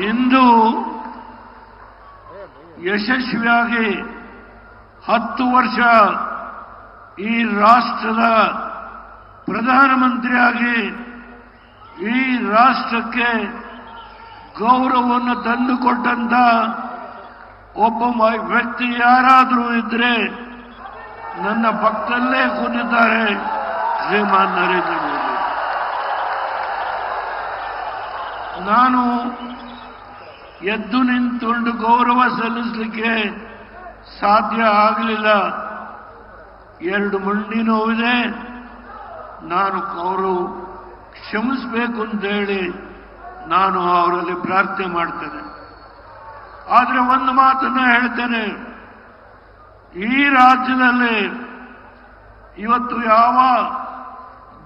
ಇಂದು ಯಶಸ್ವಿಯಾಗಿ ಹತ್ತು ವರ್ಷ ಈ ರಾಷ್ಟ್ರದ ಪ್ರಧಾನಮಂತ್ರಿಯಾಗಿ ಈ ರಾಷ್ಟ್ರಕ್ಕೆ ಗೌರವವನ್ನು ತಂದುಕೊಟ್ಟಂತ ಒಬ್ಬ ವ್ಯಕ್ತಿ ಯಾರಾದರೂ ಇದ್ರೆ ನನ್ನ ಪಕ್ಕದಲ್ಲೇ ಕೂತಿದ್ದಾರೆ ಶ್ರೀಮಾನ್ ನರೇಂದ್ರ ಮೋದಿ. ನಾನು ಎದ್ದು ನಿಂತುಕೊಂಡು ಗೌರವ ಸಲ್ಲಿಸಲಿಕ್ಕೆ ಸಾಧ್ಯ ಆಗಲಿಲ್ಲ. ಎರಡು ಮಂಡಿ ನೋವಿದೆ. ನಾನು ಅವರು ಕ್ಷಮಿಸಬೇಕು ಅಂತ ಹೇಳಿ ನಾನು ಅವರಲ್ಲಿ ಪ್ರಾರ್ಥನೆ ಮಾಡ್ತೇನೆ. ಆದರೆ ಒಂದು ಮಾತನ್ನ ಹೇಳ್ತೇನೆ. ಈ ರಾಜ್ಯದಲ್ಲಿ ಇವತ್ತು ಯಾವ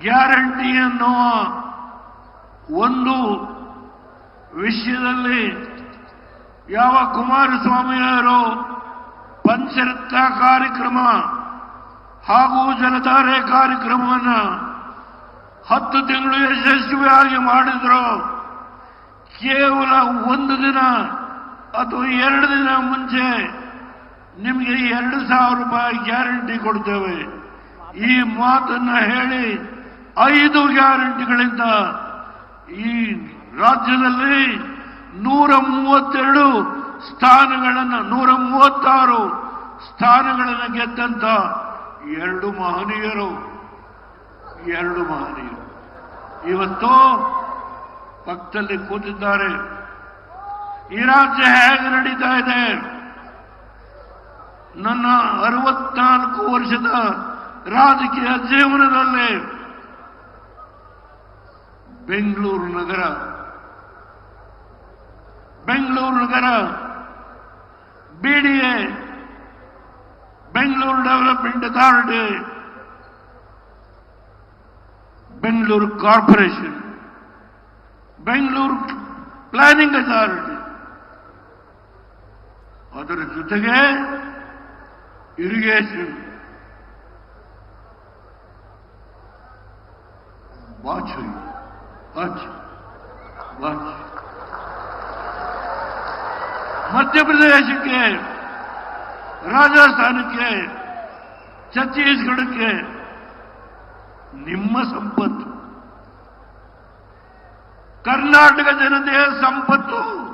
ಗ್ಯಾರಂಟಿ ಅನ್ನುವ ಒಂದು ವಿಷಯದಲ್ಲಿ ಯಾವ ಕುಮಾರಸ್ವಾಮಿಯವರು ಪಂಚರತ್ನ ಕಾರ್ಯಕ್ರಮ ಹಾಗೂ ಜಲಧಾರೆ ಕಾರ್ಯಕ್ರಮವನ್ನು ಹತ್ತು ತಿಂಗಳು ಯಶಸ್ವಿಯಾಗಿ ಮಾಡಿದ್ರು, ಕೇವಲ ಒಂದು ದಿನ ಅಥವಾ ಎರಡು ದಿನ ಮುಂಚೆ ನಿಮಗೆ ಎರಡು ಸಾವಿರ ರೂಪಾಯಿ ಗ್ಯಾರಂಟಿ ಕೊಡ್ತೇವೆ. ಈ ಮಾತನ್ನ ಹೇಳಿ ಐದು ಗ್ಯಾರಂಟಿಗಳಿಂದ ಈ ರಾಜ್ಯದಲ್ಲಿ ನೂರ ಮೂವತ್ತೆರಡು ಸ್ಥಾನಗಳನ್ನು ನೂರ ಮೂವತ್ತಾರು ಸ್ಥಾನಗಳನ್ನು ಗೆದ್ದಂತ ಎರಡು ಮಹನೀಯರು. ಎರಡು ಮಹನೀಯರು. ಇವತ್ತು ಪಕ್ಕದಲ್ಲಿ ಕೂತಿದ್ದಾರೆ. ಈ ರಾಜ್ಯ ಹೇಗೆ ನಡೀತಾ ಇದೆ? ನನ್ನ ಅರವತ್ನಾಲ್ಕು ವರ್ಷದ ರಾಜಕೀಯ ಜೀವನದಲ್ಲಿ ಬೆಂಗಳೂರು ನಗರ ಬೆಂಗಳೂರು ನಗರ BDA Bengaluru development authority Bengaluru corporation Bengaluru planning authority ಅದರ ಜೊತೆಗೆ ಇರಿಗೇಷನ್ ವಾಚ್ ವಾಚ್ ವಾಚ್ ಮಧ್ಯಪ್ರದೇಶಕ್ಕೆ ರಾಜಸ್ಥಾನಕ್ಕೆ ಛತ್ತೀಸ್ಗಢಕ್ಕೆ ನಿಮ್ಮ ಸಂಪತ್ತು. ಕರ್ನಾಟಕ ಜನತೆಯ ಸಂಪತ್ತು.